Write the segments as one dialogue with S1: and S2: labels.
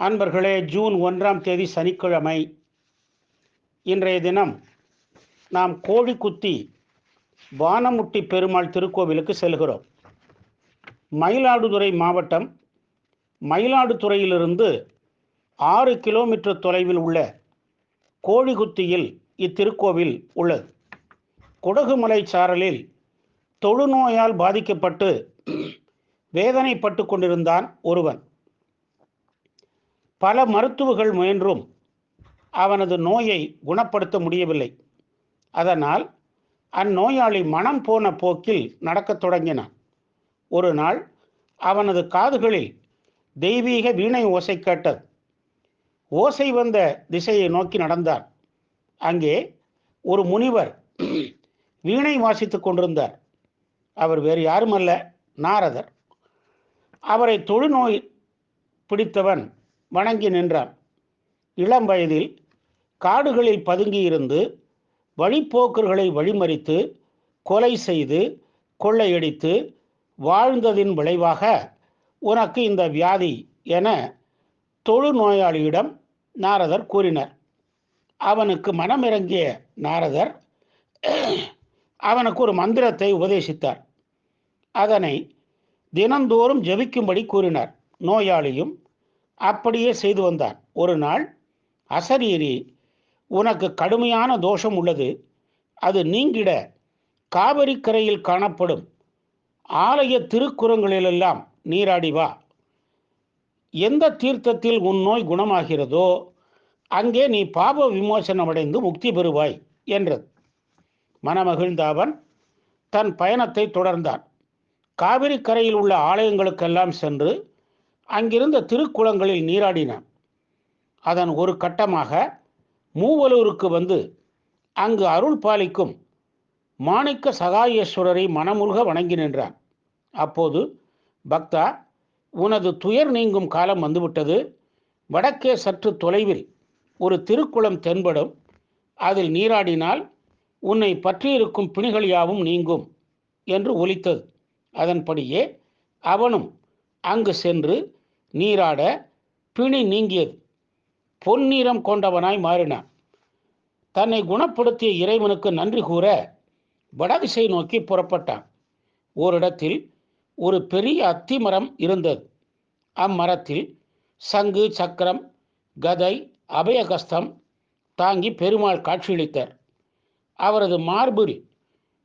S1: அன்பர்களே ஜூன் ஒன்றாம் தேதி சனிக்கிழமை. இன்றைய தினம் நாம் கோழிக்குத்தி வானமுட்டி பெருமாள் திருக்கோவிலுக்கு செல்கிறோம். மயிலாடுதுறை மாவட்டம் மயிலாடுதுறையிலிருந்து ஆறு கிலோமீட்டர் தொலைவில் உள்ள கோழிக்குத்தியில் இத்திருக்கோவில் உள்ளது. குடகுமலை சாரலில் தொழுநோயால் பாதிக்கப்பட்டு வேதனைப்பட்டு கொண்டிருந்தான் ஒருவன். பல மருத்துவர்கள் முயன்றும் அவனது நோயை குணப்படுத்த முடியவில்லை. அதனால் அந்நோயாளி மனம் போன போக்கில் நடக்கத் தொடங்கினான். ஒரு நாள் அவனது காதுகளில் தெய்வீக வீணை ஓசை கேட்டது. ஓசை வந்த திசையை நோக்கி நடந்தார் அங்கே ஒரு முனிவர் வீணை வாசித்துக் கொண்டிருந்தார். அவர் வேறு யாருமல்ல நாரதர். அவரை தொழுநோய் பிடித்தவன் வணங்கி நின்றான். இளம் வயதில் காடுகளில் பதுங்கியிருந்து வழிப்போக்கர்களை வழிமறித்து கொலை செய்து கொள்ளையடித்து வாழ்ந்ததின் விளைவாக உனக்கு இந்த வியாதி என தொழுநோயாளியிடம் நாரதர் கூறினார். அவனுக்கு மனமிறங்கிய நாரதர் அவனுக்கு ஒரு மந்திரத்தை உபதேசித்தார். அதனை தினந்தோறும் ஜபிக்கும்படி கூறினார். நோயாளியும் அப்படியே செய்து வந்தான் ஒரு நாள் அசரீரி உனக்கு கடுமையான தோஷம் உள்ளது. அது நீங்கிட காவிரிக்கரையில் காணப்படும். ஆலய திருக்குறங்களிலெல்லாம் நீராடி வா. எந்த தீர்த்தத்தில் உன் நோய் குணமாகிறதோ அங்கே நீ பாப விமோசனம் அடைந்து முக்தி பெறுவாய் என்றது. மனமகிழ்ந்த அவன் தன் பயணத்தை தொடர்ந்தான். காவிரி கரையில் உள்ள ஆலயங்களுக்கெல்லாம் சென்று அங்கிருந்த திருக்குளங்களில் நீராடினான் அதன் ஒரு கட்டமாக மூவலூருக்கு வந்து அங்கு அருள் பாலிக்கும் மாணிக்க சகாயேஸ்வரரை மனமுருக வணங்கி நின்றான். அப்போது பக்தா உனது துயர் நீங்கும் காலம் வந்துவிட்டது. வடக்கே சற்று தொலைவில் ஒரு திருக்குளம் தென்படும். அதில் நீராடினால் உன்னை பற்றியிருக்கும் பிணிகள் யாவும் நீங்கும் என்று ஒலித்தது. அதன்படியே அவனும் அங்கு சென்று நீராட பிணி நீங்கியது. பொன்னிறம் கொண்டவனாய் மாறினான் தன்னை குணப்படுத்திய இறைவனுக்கு நன்றி கூற வடதிசை நோக்கி புறப்பட்டான். ஓரிடத்தில் ஒரு பெரிய அத்தி மரம் இருந்தது. அம்மரத்தில் சங்கு சக்கரம் கதை அபயகஸ்தம் தாங்கி பெருமாள் காட்சியளித்தார். அவரது மார்பில்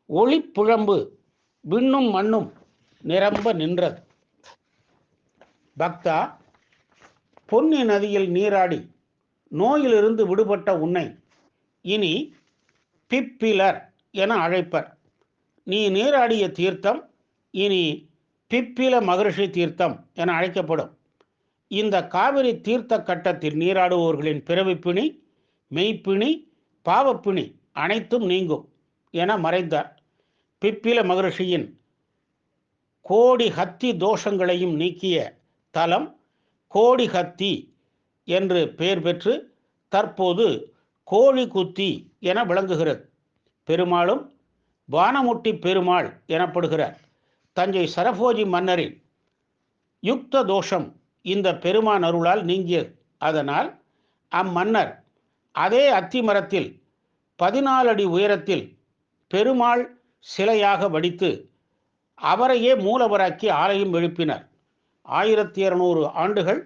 S1: ஒளிப்புழம்பு விண்ணும் மண்ணும் நிரம்ப நின்றது. பக்தா பொன்னி நதியில் நீராடி நோயிலிருந்து விடுபட்ட உன்னை இனி பிப்பிலர் என அழைப்பர். நீ நீராடிய தீர்த்தம் இனி பிப்பில மகரிஷி தீர்த்தம் என அழைக்கப்படும். இந்த காவிரி தீர்த்த கட்டத்தில் நீராடுவோர்களின் பிறவிப்பிணி மெய்ப்பிணி பாவப்பிணி அனைத்தும் நீங்கும் என மறைந்தார். பிப்பில மகரிஷியின் கோடி ஹத்தி தோஷங்களையும் நீக்கிய தலம் கோடிகத்தி என்று பெயர் பெற்று தற்போது கோழி குத்தி என விளங்குகிறது. பெருமாளும் வானமுட்டி பெருமாள் எனப்படுகிறார். தஞ்சை சரபோஜி மன்னரின் யுக்த தோஷம் இந்த பெருமான் அருளால் நீங்கியது. அதனால் அம்மன்னர் அதே அத்தி மரத்தில் பதினாலு அடி உயரத்தில் பெருமாள் சிலையாக வடித்து அவரையே மூலவராக்கி ஆலயம் எழுப்பினர். ஆயிரத்தி இருநூறு ஆண்டுகள்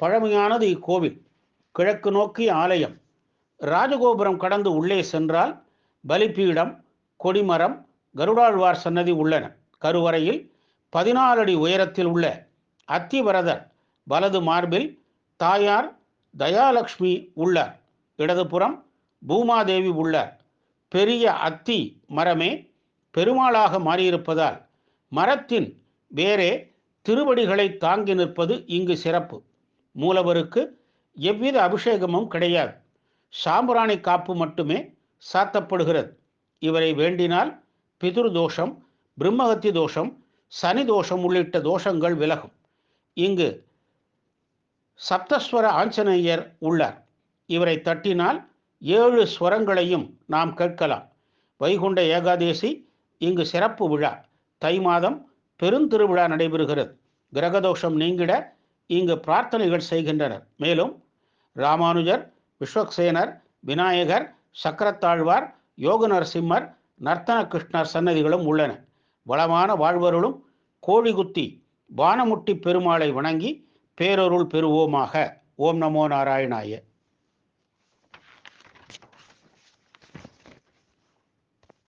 S1: பழமையானது இக்கோவில். கிழக்கு நோக்கி ஆலயம். ராஜகோபுரம் கடந்து உள்ளே சென்றால் பலிப்பீடம் கொடிமரம் கருடாழ்வார் சன்னதி உள்ளன. கருவறையில் பதினாலு அடி உயரத்தில் உள்ள அத்திவரதர் வலது மார்பில் தாயார் தயாலக்ஷ்மி உள்ளார். இடதுபுறம் பூமாதேவி உள்ளார். பெரிய அத்தி மரமே பெருமாளாக மாறியிருப்பதால் மரத்தின் வேறே திருவடிகளை தாங்கி நிற்பது இங்கு சிறப்பு. மூலவருக்கு எவ்வித அபிஷேகமும் கிடையாது. சாம்பிராணி காப்பு மட்டுமே சாத்தப்படுகிறது. இவரை வேண்டினால் பிதுர் தோஷம் பிரம்மகத்தி தோஷம் சனி தோஷம் உள்ளிட்ட தோஷங்கள் விலகும். இங்கு சப்தஸ்வர ஆஞ்சநேயர் உள்ளார். இவரை தட்டினால் ஏழு ஸ்வரங்களையும் நாம் கேட்கலாம். வைகுண்ட ஏகாதேசி இங்கு சிறப்பு விழா. தை மாதம் பெருந்திருவிழா நடைபெறுகிறது. கிரகதோஷம் நீங்கிட இங்கு பிரார்த்தனைகள் செய்கின்றனர். மேலும் ராமானுஜர் விஸ்வக்சேனர் விநாயகர் சக்கரத்தாழ்வார் யோக நரசிம்மர் நர்த்தன கிருஷ்ணர் சன்னதிகளும் உள்ளன. வளமான வாழ்வருளும் கோழிகுத்தி வானமுட்டி பெருமாளை வணங்கி பேரொருள் பெறுவோமாக. ஓம் நமோ நாராயணாய.